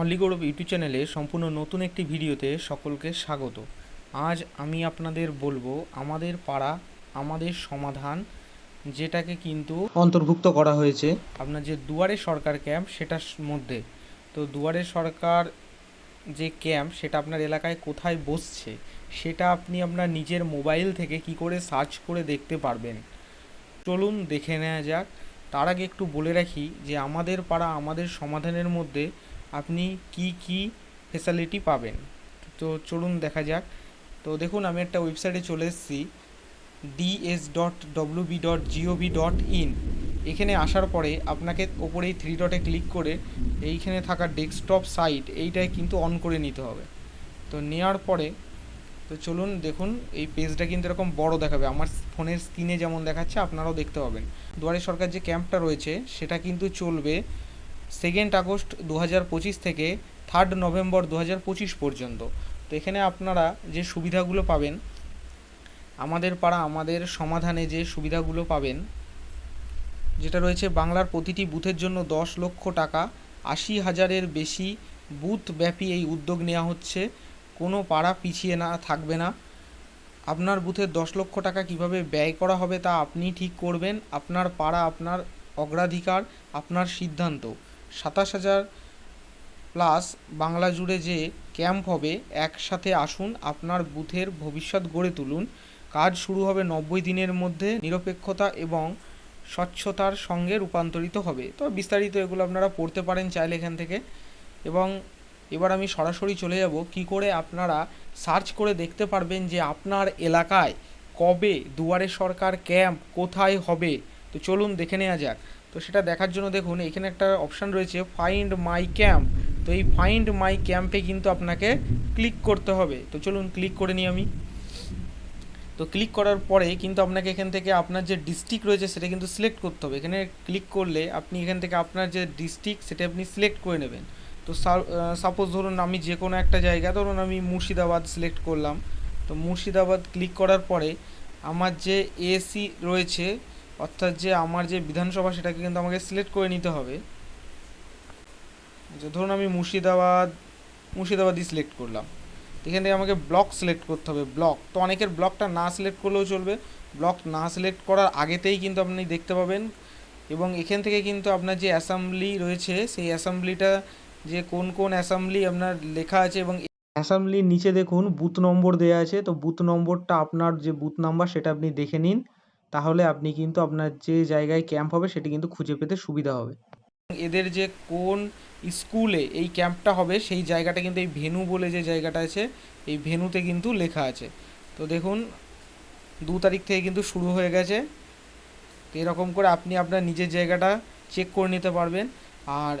Only গৌরব YouTube চ্যানেলে সম্পূর্ণ নতুন একটি ভিডিওতে সকলকে স্বাগত। আজ আমি আপনাদের বলব আমাদের পাড়া আমাদের সমাধান যেটাকে কিন্তু অন্তর্ভুক্ত করা হয়েছে। আপনার যে দুয়ারে সরকার ক্যাম্প সেটার মধ্যে। তো দুয়ারে সরকার যে ক্যাম্প সেটা আপনার এলাকায় কোথায় বসছে সেটা আপনি আপনার নিজের মোবাইল থেকে কি করে সার্চ করে দেখতে পারবেন। চলুন দেখে নেওয়া যাক। তার আগে একটু বলে রাখি যে আমাদের পাড়া আমাদের সমাধানের মধ্যে আপনি কি কি ফেসিলিটি পাবেন? তো চলুন দেখা যাক। তো দেখুন, আমি একটা ওয়েবসাইটে চলে এসেছি। D S dot W B dot G O V dot in এখানে আসার পরে আপনাকে ওপরে এই থ্রি ডটে ক্লিক করে এইখানে থাকা ডেস্কটপ সাইট এইটাই কিন্তু অন করে নিতে হবে। তো নেওয়ার পরে, তো চলুন দেখুন, এই পেজটা কিন্তু এরকম বড় দেখাবে। আমার ফোনের স্ক্রিনে যেমন দেখাচ্ছে, আপনারাও দেখতে পাবেন। দুয়ারে সরকার যে ক্যাম্পটা রয়েছে, সেটা কিন্তু চলবে। সেকেন্ড আগস্ট দু হাজার পঁচিশ থেকে থার্ড নভেম্বর দু হাজার পঁচিশ পর্যন্ত। তো এখানে আপনারা যে সুবিধাগুলো পাবেন, আমাদের পাড়া, আমাদের সমাধানে যে সুবিধাগুলো পাবেন, যেটা রয়েছে বাংলার প্রতিটি বুথের জন্য দশ লক্ষ টাকা, আশি হাজারের বেশি বুথ ব্যাপী এই উদ্যোগ নেওয়া হচ্ছে। কোনো পাড়া পিছিয়ে না, থাকবে না। আপনার বুথের দশ লক্ষ টাকা কীভাবে ব্যয় করা হবে তা আপনি ঠিক করবেন। আপনার পাড়া, আপনার অগ্রাধিকার, আপনার সিদ্ধান্ত। সাতাশ হাজার প্লাস বাংলা জুড়ে যে ক্যাম্প হবে, একসাথে আসুন, আপনার বুথের ভবিষ্যৎ গড়ে তুলুন। কাজ শুরু হবে নব্বই দিনের মধ্যে, নিরপেক্ষতা এবং স্বচ্ছতার সঙ্গে রূপান্তরিত হবে। তো বিস্তারিত এগুলো আপনারা পড়তে পারেন চাইলে এখান থেকে। এবং এবার আমি সরাসরি চলে যাব, কি করে আপনারা সার্চ করে দেখতে পারবেন যে আপনার এলাকায় কবে দুয়ারে সরকার ক্যাম্প কোথায় হবে। তো চলুন দেখে নেওয়া যাক। তো সেটা দেখার জন্য দেখুন, এখানে একটা অপশান রয়েছে ফাইন্ড মাই ক্যাম্প তো এই ফাইন্ড মাই ক্যাম্পে কিন্তু আপনাকে ক্লিক করতে হবে। তো চলুন ক্লিক করে নিই আমি। তো ক্লিক করার পরে কিন্তু আপনাকে এখান থেকে আপনার যে ডিস্ট্রিক্ট রয়েছে সেটা কিন্তু সিলেক্ট করতে হবে। এখানে ক্লিক করলে আপনি এখান থেকে আপনার যে ডিস্ট্রিক্ট সেটা আপনি সিলেক্ট করে নেবেন। তো সাপোজ ধরুন আমি যে কোনো একটা জায়গা, ধরুন আমি মুর্শিদাবাদ সিলেক্ট করলাম। তো মুর্শিদাবাদ ক্লিক করার পরে আমার যে এসি রয়েছে অর্থাৎ যে আমার যে বিধানসভা সেটাকে কিন্তু আমাকে সিলেক্ট করে নিতে হবে। যে ধরুন আমি মুর্শিদাবাদ, মুর্শিদাবাদই সিলেক্ট করলাম। এখান থেকে আমাকে ব্লক সিলেক্ট করতে হবে ব্লক তো অনেকের ব্লকটা না সিলেক্ট করলেও চলবে। ব্লক না সিলেক্ট করার আগেতেই কিন্তু আপনি দেখতে পাবেন। এবং এখান থেকে কিন্তু আপনার যে অ্যাসেম্বলি রয়েছে, সেই অ্যাসেম্বলিটা যে কোন কোন অ্যাসেম্বলি আপনার লেখা আছে এবং অ্যাসেম্বলির নিচে দেখুন বুথ নম্বর দেওয়া আছে। তো বুথ নম্বরটা আপনার যে বুথ নাম্বার সেটা আপনি দেখে নিন। তাহলে আপনি কিন্তু আপনার যে জায়গায় ক্যাম্প হবে সেটি কিন্তু খুঁজে পেতে সুবিধা হবে। এদের যে কোন স্কুলে এই ক্যাম্পটা হবে সেই জায়গাটা কিন্তু এই ভেনু বলে যে জায়গাটা আছে, এই ভেনুতে কিন্তু লেখা আছে। তো দেখুন, দু তারিখ থেকে কিন্তু শুরু হয়ে গেছে। তো এরকম করে আপনি আপনার নিজের জায়গাটা চেক করে নিতে পারবেন। আর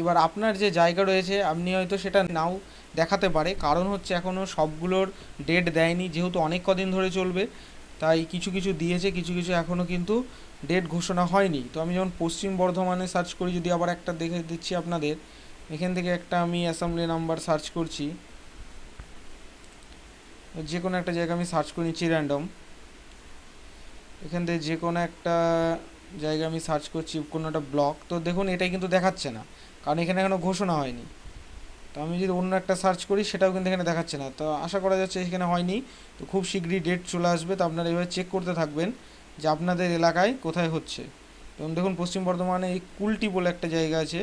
এবার আপনার যে জায়গা রয়েছে, আপনি হয়তো সেটা নাও দেখাতে পারে। কারণ হচ্ছে এখনও সবগুলোর ডেট দেয়নি, যেহেতু অনেক কদিন ধরে চলবে। তাই কিছু কিছু দিয়েছে, কিছু কিছু এখনও কিন্তু ডেট ঘোষণা হয়নি। তো আমি যেমন পশ্চিম বর্ধমানে সার্চ করি, যদি আবার একটা দেখে দিচ্ছি আপনাদের, এখান থেকে একটা আমি অ্যাসেম্বলি নাম্বার সার্চ করছি। যে কোনো একটা জায়গা আমি সার্চ করে নিচ্ছি র্যান্ডম এখান থেকে যে কোনো একটা জায়গা আমি সার্চ করছি, কোনো একটা ব্লক তো দেখুন, এটাই কিন্তু দেখাচ্ছে না। কারণ এখানে এখনও ঘোষণা হয়নি। তো আমি যদি অন্য একটা সার্চ করি, সেটাও কিন্তু এখানে দেখাচ্ছে না। তো আশা করা যাচ্ছে এখানে হয়নি। তো খুব শীঘ্রই ডেট চলে আসবে। তো আপনারা এভাবে চেক করতে থাকবেন যে আপনাদের এলাকায় কোথায় হচ্ছে। এবং দেখুন, পশ্চিম বর্ধমানে এই কুলটি বলে একটা জায়গা আছে।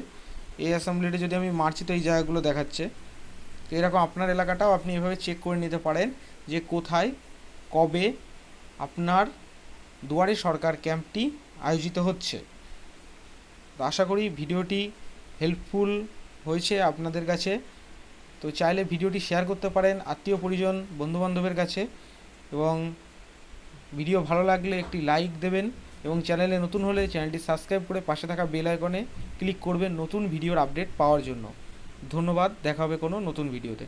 এই অ্যাসেম্বলিটা যদি আমি মারছি, তো এই জায়গাগুলো দেখাচ্ছে। তো এরকম আপনার এলাকাটাও আপনি এভাবে চেক করে নিতে পারেন যে কোথায়, কবে আপনার দুয়ারে সরকার ক্যাম্পটি আয়োজিত হচ্ছে। তো আশা করি ভিডিওটি হেল্পফুল হয়েছে আপনাদের কাছে। তো চাইলে ভিডিওটি শেয়ার করতে পারেন আত্মীয় পরিজন, বন্ধুবান্ধবের কাছে এবং ভিডিও ভালো লাগলে একটি লাইক দেবেন এবং চ্যানেলে নতুন হলে চ্যানেলটি সাবস্ক্রাইব করে পাশে থাকা বেল আইকনে ক্লিক করবেন নতুন ভিডিওর আপডেট পাওয়ার জন্য। ধন্যবাদ, দেখা হবে কোনো নতুন ভিডিওতে